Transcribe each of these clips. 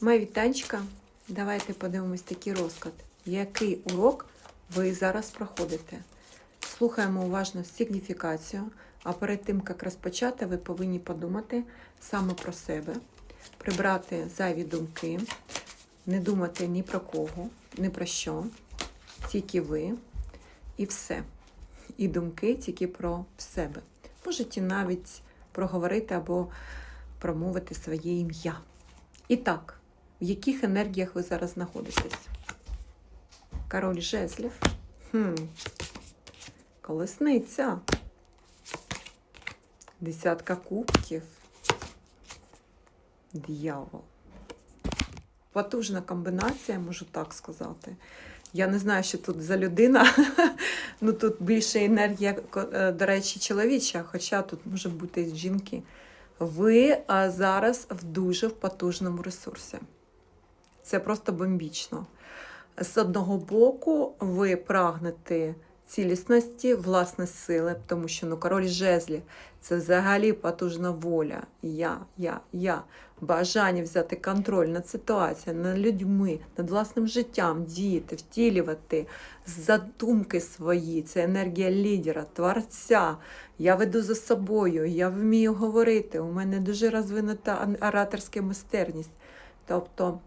Моя вітанчика, давайте подивимось такий розклад. Який урок ви зараз проходите? Слухаємо уважно сигніфікацію, а перед тим, як розпочати, ви повинні подумати саме про себе, прибрати зайві думки, не думати ні про кого, ні про що, тільки ви і все. І думки тільки про себе. Можете навіть проговорити або промовити своє ім'я. І так, в яких енергіях ви зараз знаходитесь? Король жезлів. Хм. Колесниця. Десятка кубків. Дьявол. Потужна комбінація, можу так сказати. Я не знаю, що тут за людина. ну тут більше енергія, е, до речі, чоловіча, хоча тут може бути жінки. Ви зараз в дуже потужному ресурсі. Це просто бомбічно. З одного боку, ви прагнете цілісності, власне сили, тому що ну, король жезлі це взагалі потужна воля. Я, я, я. Бажання взяти контроль над ситуацією, над людьми, над власним життям, діяти, втілювати задумки свої. Це енергія лідера, творця. Я веду за собою, я вмію говорити. У мене дуже розвинута ораторська майстерність. Тобто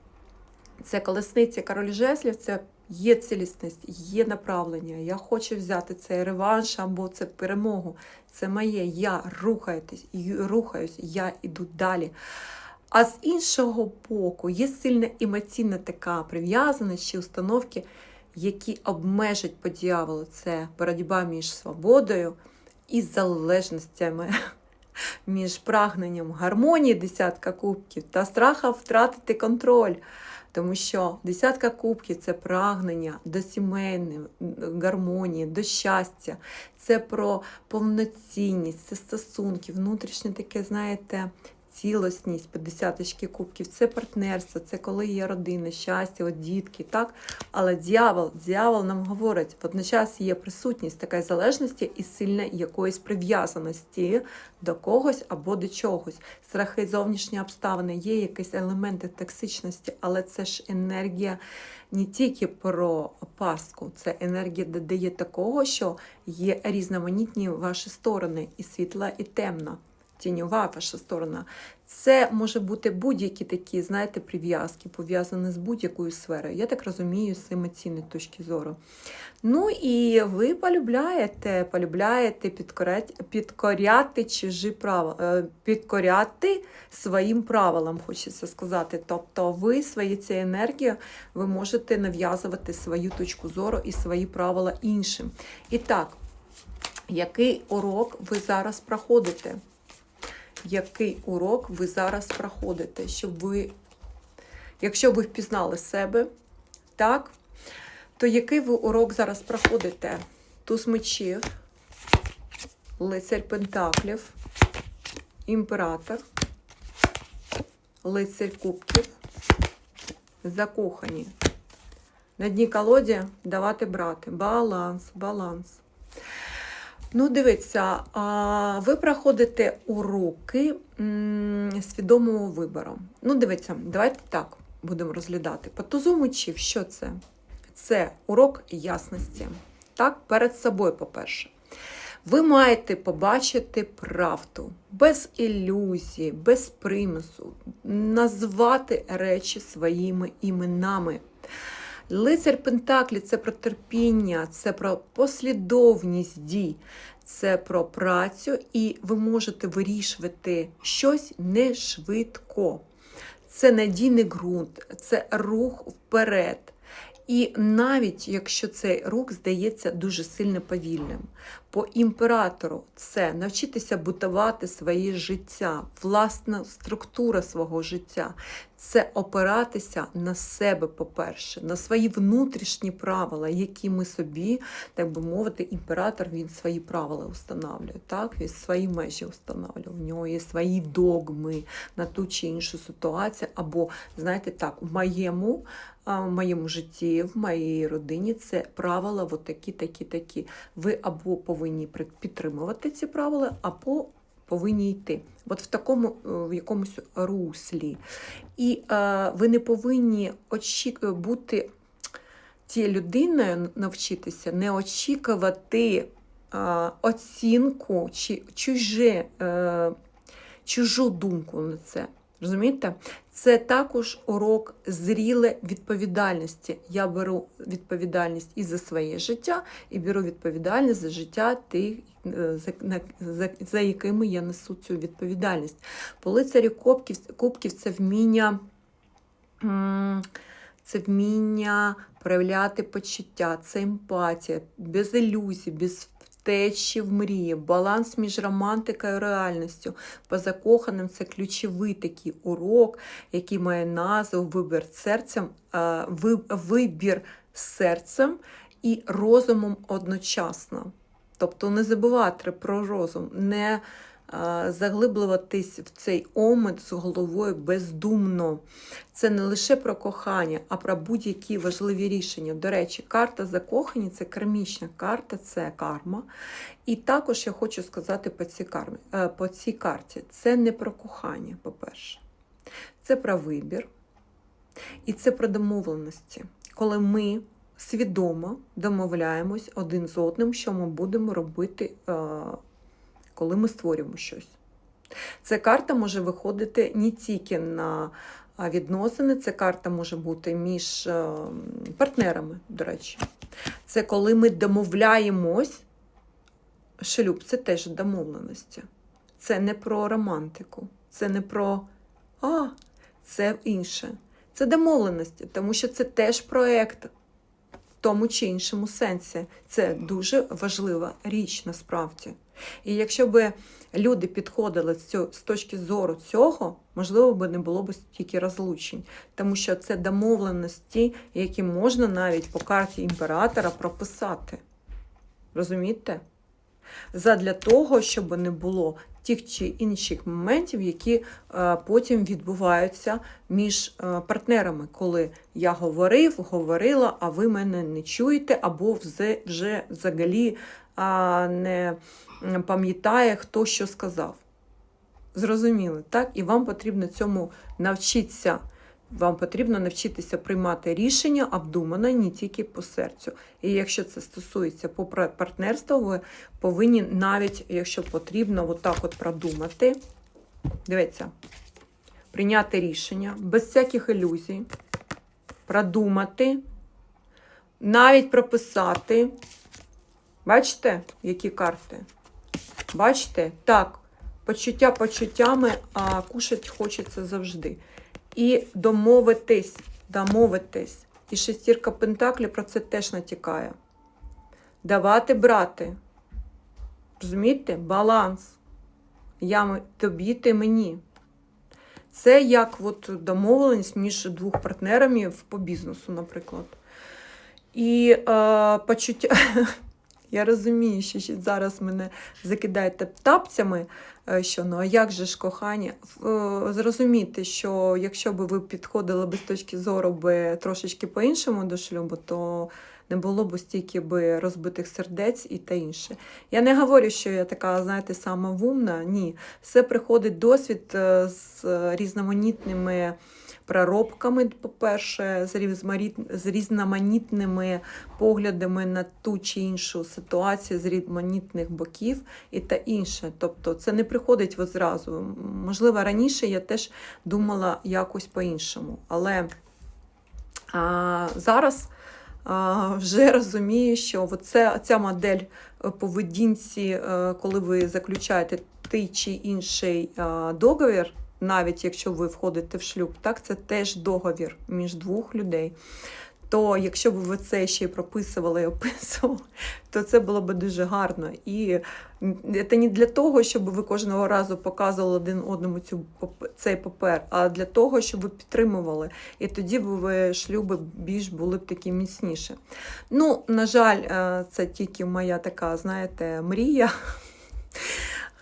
це колесниця король жезлів, це є цілісність, є направлення. Я хочу взяти цей реванш або це перемогу. Це моє. Я рухаюсь, рухаюсь, я іду далі. А з іншого боку, є сильна емоційна така прив'язаність чи установки, які обмежать по дьяволу. Це боротьба між свободою і залежностями, між прагненням гармонії десятка кубків та страхом втратити контроль. Тому що десятка кубків це прагнення до сімейної гармонії, до щастя, це про повноцінність, це стосунки, внутрішнє таке, знаєте, цілісність по десяточки кубків, це партнерство, це коли є родина, щастя, от дітки, так? Але дьявол, дьявол нам говорить, водночас є присутність такої залежності і сильної якоїсь прив'язаності до когось або до чогось. Страхи зовнішні обставини, є якісь елементи токсичності, але це ж енергія. Не тільки про паску, це енергія додає такого, що є різноманітні ваші сторони, і світла, і темна тіньова ваша сторона. Це може бути будь-які такі, знаєте, прив'язки, пов'язані з будь-якою сферою. Я так розумію, з емоційної точки зору. Ну і ви полюбляєте, полюбляєте підкоряти, підкоряти чужі правила, підкоряти своїм правилам, хочеться сказати. Тобто ви своєю цією енергією ви можете нав'язувати свою точку зору і свої правила іншим. І так, який урок ви зараз проходите? Який урок ви зараз проходите, щоб ви, якщо ви впізнали себе, так, то який ви урок зараз проходите? Туз мечів, лицарь Пентаклів, імператор, лицарь кубків, закохані. На дні колоді давати брати. Баланс, баланс. Ну, дивіться, ви проходите уроки свідомого вибору. Ну, дивіться, давайте так будемо розглядати. По тузу що це? Це урок ясності. Так, перед собою, по-перше. Ви маєте побачити правду без ілюзії, без примусу, назвати речі своїми іменами. Лицар Пентаклі це про терпіння, це про послідовність дій, це про працю, і ви можете вирішувати щось не швидко. Це надійний ґрунт, це рух вперед. І навіть якщо цей рух здається дуже сильно повільним, по імператору це навчитися будувати своє життя, власна структура свого життя, це опиратися на себе, по-перше, на свої внутрішні правила, які ми собі, так би мовити, імператор він свої правила встановлює. Так, він свої межі встановлює. У нього є свої догми на ту чи іншу ситуацію. Або, знаєте, так, у моєму. В моєму житті, в моїй родині це правила от такі, такі, такі. Ви або повинні підтримувати ці правила, або повинні йти. От в такому е, в якомусь руслі. І е, ви не повинні очік... бути тією людиною, навчитися, не очікувати е, оцінку чи чуже, е, чужу думку на це. Розумієте? Це також урок зріле відповідальності. Я беру відповідальність і за своє життя, і беру відповідальність за життя тих, е, за, за, за якими я несу цю відповідальність. По лицарі кубків, кубків це вміння. Це вміння проявляти почуття, це емпатія, без ілюзій, без втечі в мрії, баланс між романтикою і реальністю. По закоханим це ключовий такий урок, який має назву вибір серцем, е, вибір серцем і розумом одночасно. Тобто не забувати про розум, не заглиблюватись в цей омит з головою бездумно. Це не лише про кохання, а про будь-які важливі рішення. До речі, карта закохані це кармічна карта, це карма. І також я хочу сказати по цій, кармі, е, по цій карті: це не про кохання, по-перше, це про вибір. І це про домовленості, коли ми свідомо домовляємось один з одним, що ми будемо робити, е, коли ми створюємо щось. Ця карта може виходити не тільки на відносини, ця карта може бути між е, партнерами, до речі. Це коли ми домовляємось. Шлюб це теж домовленості. Це не про романтику, це не про а, це інше. Це домовленості, тому що це теж проєкт в тому чи іншому сенсі. Це дуже важлива річ насправді. І якщо б люди підходили з, точки зору цього, можливо, б не було б стільки розлучень, тому що це домовленості, які можна навіть по карті імператора прописати. Розумієте? Задля того, щоб не було тих чи інших моментів, які е, потім відбуваються між е, партнерами, коли я говорив, говорила, а ви мене не чуєте, або вже, вже взагалі не пам'ятає, хто що сказав. Зрозуміли, так? І вам потрібно цьому навчитися. Вам потрібно навчитися приймати рішення обдумано не тільки по серцю. І якщо це стосується по пар- партнерству, ви повинні навіть, якщо потрібно, отак от продумати. Дивіться, прийняти рішення без всяких ілюзій, продумати, навіть прописати. Бачите, які карти? Бачите? Так, почуття почуттями, а кушать хочеться завжди. І домовитись, домовитись. І шестірка Пентаклі про це теж натякає. Давати брати. Розумієте? Баланс. Я тобі, ти мені. Це як от домовленість між двох партнерами по бізнесу, наприклад. І е, почуття. Я розумію, що зараз мене закидаєте тапцями, е, що ну а як же ж кохання? Е, Зрозуміти, що якщо б ви підходили без точки зору би трошечки по-іншому до шлюбу, то не було б стільки би розбитих сердець і та інше. Я не говорю, що я така, знаєте, самовумна. Ні. Все приходить досвід е, з різноманітними проробками, по-перше, з різноманітними поглядами на ту чи іншу ситуацію з різноманітних боків і та інше. Тобто це не приходить от зразу. Можливо, раніше я теж думала якось по-іншому. Але а, зараз а, вже розумію, що оце, ця модель е, поведінці, е, коли ви заключаєте той чи інший договір, навіть якщо ви входите в шлюб, так це теж договір між двох людей. То якщо б ви це ще й прописували і описували, то це було б дуже гарно. І це не для того, щоб ви кожного разу показували один одному цю цей папер, а для того, щоб ви підтримували. І тоді б ви шлюби більш були б такі міцніші. Ну, на жаль, е, це тільки моя така, знаєте, мрія.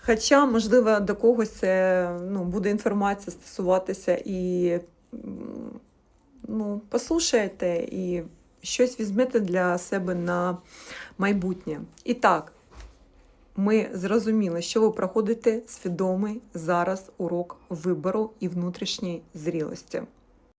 Хоча, можливо, до когось це ну, буде інформація стосуватися і ну, послухаєте і щось візьмете для себе на майбутнє. І так, ми зрозуміли, що ви проходите свідомий зараз урок вибору і внутрішньої зрілості.